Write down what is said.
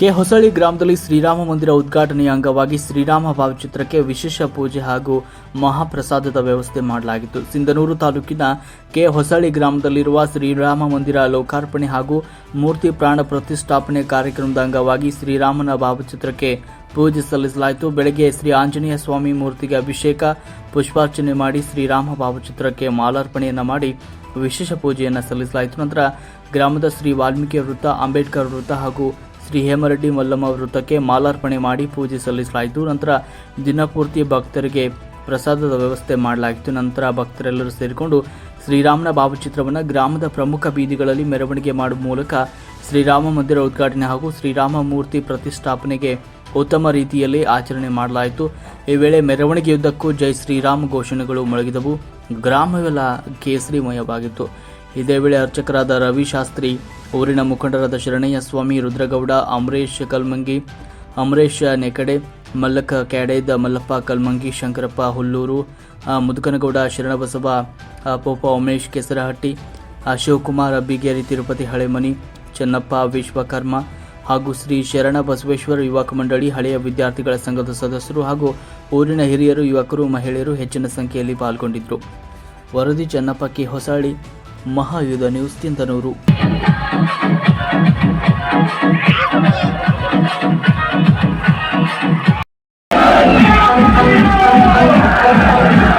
K Hosalli ಗ್ರಾಮದಲ್ಲಿ ಶ್ರೀರಾಮ ಮಂದಿರ ಉದ್ಘಾಟನೆಯ ಅಂಗವಾಗಿ ಶ್ರೀರಾಮ ಭಾವಚಿತ್ರಕ್ಕೆ ವಿಶೇಷ ಪೂಜೆ ಹಾಗೂ ಮಹಾಪ್ರಸಾದದ ವ್ಯವಸ್ಥೆ ಮಾಡಲಾಗಿತ್ತು. ಸಿಂಧನೂರು ತಾಲೂಕಿನ ಕೆ ಹೊಸಳ್ಳಿ ಗ್ರಾಮದಲ್ಲಿರುವ ಶ್ರೀರಾಮ ಮಂದಿರ ಲೋಕಾರ್ಪಣೆ ಹಾಗೂ ಮೂರ್ತಿ ಪ್ರಾಣ ಪ್ರತಿಷ್ಠಾಪನೆ ಕಾರ್ಯಕ್ರಮದ ಅಂಗವಾಗಿ ಶ್ರೀರಾಮನ ಭಾವಚಿತ್ರಕ್ಕೆ ಪೂಜೆ ಸಲ್ಲಿಸಲಾಯಿತು. ಬೆಳಗ್ಗೆ ಶ್ರೀ ಆಂಜನೇಯ ಸ್ವಾಮಿ ಮೂರ್ತಿಗೆ ಅಭಿಷೇಕ, ಪುಷ್ಪಾರ್ಚನೆ ಮಾಡಿ ಶ್ರೀರಾಮ ಭಾವಚಿತ್ರಕ್ಕೆ ಮಾಲಾರ್ಪಣೆಯನ್ನು ಮಾಡಿ ವಿಶೇಷ ಪೂಜೆಯನ್ನು ಸಲ್ಲಿಸಲಾಯಿತು. ನಂತರ ಗ್ರಾಮದ ಶ್ರೀ ವಾಲ್ಮೀಕಿ ವೃತ್ತ, ಅಂಬೇಡ್ಕರ್ ವೃತ್ತ ಹಾಗೂ ಶ್ರೀ ಹೇಮರೆಡ್ಡಿ ಮಲ್ಲಮ್ಮ ವೃತ್ತಕ್ಕೆ ಮಾಲಾರ್ಪಣೆ ಮಾಡಿ ಪೂಜೆ ಸಲ್ಲಿಸಲಾಯಿತು. ನಂತರ ದಿನಪೂರ್ತಿ ಭಕ್ತರಿಗೆ ಪ್ರಸಾದದ ವ್ಯವಸ್ಥೆ ಮಾಡಲಾಯಿತು ನಂತರ ಭಕ್ತರೆಲ್ಲರೂ ಸೇರಿಕೊಂಡು ಶ್ರೀರಾಮನ ಭಾವಚಿತ್ರವನ್ನು ಗ್ರಾಮದ ಪ್ರಮುಖ ಬೀದಿಗಳಲ್ಲಿ ಮೆರವಣಿಗೆ ಮಾಡುವ ಮೂಲಕ ಶ್ರೀರಾಮ ಮಂದಿರ ಉದ್ಘಾಟನೆ ಹಾಗೂ ಶ್ರೀರಾಮ ಮೂರ್ತಿ ಪ್ರತಿಷ್ಠಾಪನೆಗೆ ಉತ್ತಮ ರೀತಿಯಲ್ಲಿ ಆಚರಣೆ ಮಾಡಲಾಯಿತು. ಈ ವೇಳೆ ಮೆರವಣಿಗೆಯುದ್ದಕ್ಕೂ ಜೈ ಶ್ರೀರಾಮ ಘೋಷಣೆಗಳು ಮೊಳಗಿದವು. ಗ್ರಾಮವೆಲ್ಲ ಕೇಸರಿಮಯವಾಗಿತ್ತು. ಇದೇ ವೇಳೆ ಅರ್ಚಕರಾದ ರವಿ ಶಾಸ್ತ್ರಿ, ಊರಿನ ಮುಖಂಡರಾದ ಶರಣಯ್ಯ ಸ್ವಾಮಿ, ರುದ್ರಗೌಡ ಅಮರೇಶ್ ಕಲ್ಮಂಗಿ ಅಮರೇಶ್ ನೆಕಡೆ ಮಲ್ಲಕ್ಕ ಕ್ಯಾಡೇದ, ಮಲ್ಲಪ್ಪ ಕಲ್ಮಂಗಿ, ಶಂಕರಪ್ಪ ಹುಲ್ಲೂರು ಮುದುಕನಗೌಡ, ಶರಣಬಸವ ಪೋಪ ಉಮೇಶ್, ಕೆಸರಹಟ್ಟಿ ಶಿವಕುಮಾರ್, ಬಿಗೇರಿ, ತಿರುಪತಿ ಹಳೆಮನಿ, ಚೆನ್ನಪ್ಪ, ವಿಶ್ವಕರ್ಮ ಹಾಗೂ ಶ್ರೀ ಶರಣ ಬಸವೇಶ್ವರ ಯುವಕ ಮಂಡಳಿ ಹಳೆಯ ವಿದ್ಯಾರ್ಥಿಗಳ ಸಂಘದ ಸದಸ್ಯರು ಹಾಗೂ ಊರಿನ ಹಿರಿಯರು, ಯುವಕರು, ಮಹಿಳೆಯರು ಹೆಚ್ಚಿನ ಸಂಖ್ಯೆಯಲ್ಲಿ ಪಾಲ್ಗೊಂಡಿದ್ದರು. ವರದಿ Chennappa K Hosalli Mahayudha news Thinthanur ¡Vamos!